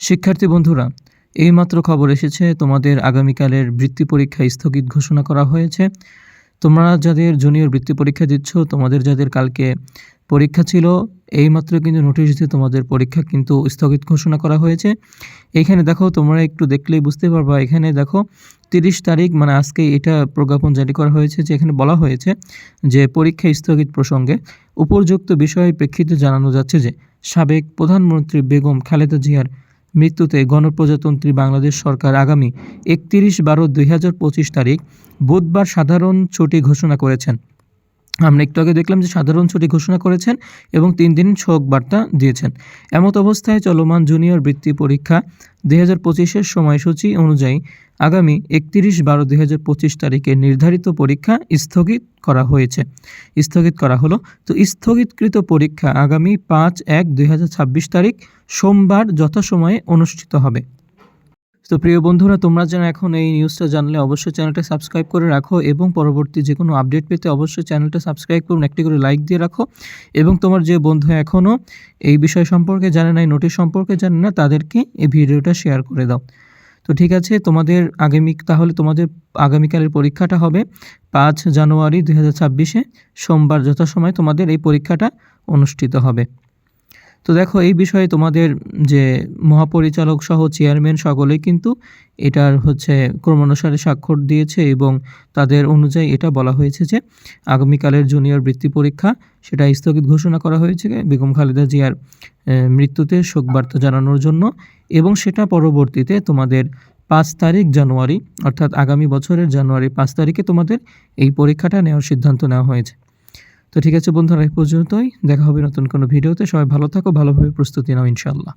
শিক্ষার্থী বন্ধুরা, এইমাত্র খবর এসেছে, তোমাদের আগামীকালের বৃত্তি পরীক্ষা স্থগিত ঘোষণা করা হয়েছে। তোমরা যাদের জুনিয়র বৃত্তি পরীক্ষা দিচ্ছ, তোমাদের যাদের কালকে পরীক্ষা ছিল, এইমাত্র কিন্তু নোটিশ দিয়ে তোমাদের পরীক্ষা কিন্তু স্থগিত ঘোষণা করা হয়েছে। এখানে দেখো, তোমরা একটু দেখলেই বুঝতে পারবা, এখানে দেখো, তিরিশ তারিখ মানে আজকে এটা প্রজ্ঞাপন জারি করা হয়েছে, যে এখানে বলা হয়েছে যে পরীক্ষা স্থগিত প্রসঙ্গে উপর্যুক্ত বিষয়ে প্রেক্ষিতে জানানো যাচ্ছে যে সাবেক প্রধানমন্ত্রী বেগম খালেদা জিয়ার মৃত্যুতে গণপ্রজাতন্ত্রী বাংলাদেশ সরকার আগামী একত্রিশ বারো দুই তারিখ বুধবার সাধারণ ছুটি ঘোষণা করেছেন। আমরা একটু আগে দেখলাম যে সাধারণ ছুটি ঘোষণা করেছেন এবং তিন দিন শোক বার্তা দিয়েছেন। এমত অবস্থায় চলমান জুনিয়র বৃত্তি পরীক্ষা দুই হাজার পঁচিশের সময়সূচি অনুযায়ী আগামী একত্রিশ বারো দুই হাজার পঁচিশ তারিখে নির্ধারিত পরীক্ষা স্থগিত করা হয়েছে। স্থগিত করা হলো। তো স্থগিতকৃত পরীক্ষা আগামী পাঁচ এক দুই হাজার ছাব্বিশ তারিখ সোমবার যথাসময়ে অনুষ্ঠিত হবে। তো প্রিয় বন্ধুরা, তোমরা যেন এখন এই নিউজটা জানলে অবশ্যই চ্যানেলটা সাবস্ক্রাইব করে রাখো এবং পরবর্তী যে কোনো আপডেট পেতে অবশ্যই চ্যানেলটা সাবস্ক্রাইব করুন, একটি করে লাইক দিয়ে রাখো এবং তোমার যে বন্ধু এখনও এই বিষয় সম্পর্কে জানে না এই নোটিশ সম্পর্কে জানে না, তাদেরকে এই ভিডিওটা শেয়ার করে দাও। তো ঠিক আছে, তোমাদের আগামী, তাহলে তোমাদের আগামীকালের পরীক্ষাটা হবে পাঁচ জানুয়ারি দুই হাজার ছাব্বিশে, সোমবার যথাসময়ে তোমাদের এই পরীক্ষাটা অনুষ্ঠিত হবে। তো দেখো, এই বিষয়ে তোমাদের যে মহাপরিচালক সহ চেয়ারম্যান সকলেই কিন্তু এটার হচ্ছে ক্রমানুসারে স্বাক্ষর দিয়েছে এবং তাদের অনুযায়ী এটা বলা হয়েছে যে আগামীকালের জুনিয়র বৃত্তি পরীক্ষা সেটা স্থগিত ঘোষণা করা হয়েছে। বেগম খালেদা জিয়ার মৃত্যুতে শোকবার্তা জানানোর জন্য এবং সেটা পরবর্তীতে তোমাদের পাঁচ তারিখ জানুয়ারি, অর্থাৎ আগামী বছরের জানুয়ারি পাঁচ তারিখে তোমাদের এই পরীক্ষাটা নেওয়ার সিদ্ধান্ত নেওয়া হয়েছে। তো ঠিক আছে বন্ধুরা, এই পর্যন্তই। দেখা হবে নতুন কোনো ভিডিওতে। সবাই ভালো থাকো, ভালোভাবে প্রস্তুতি নাও ইনশাল্লাহ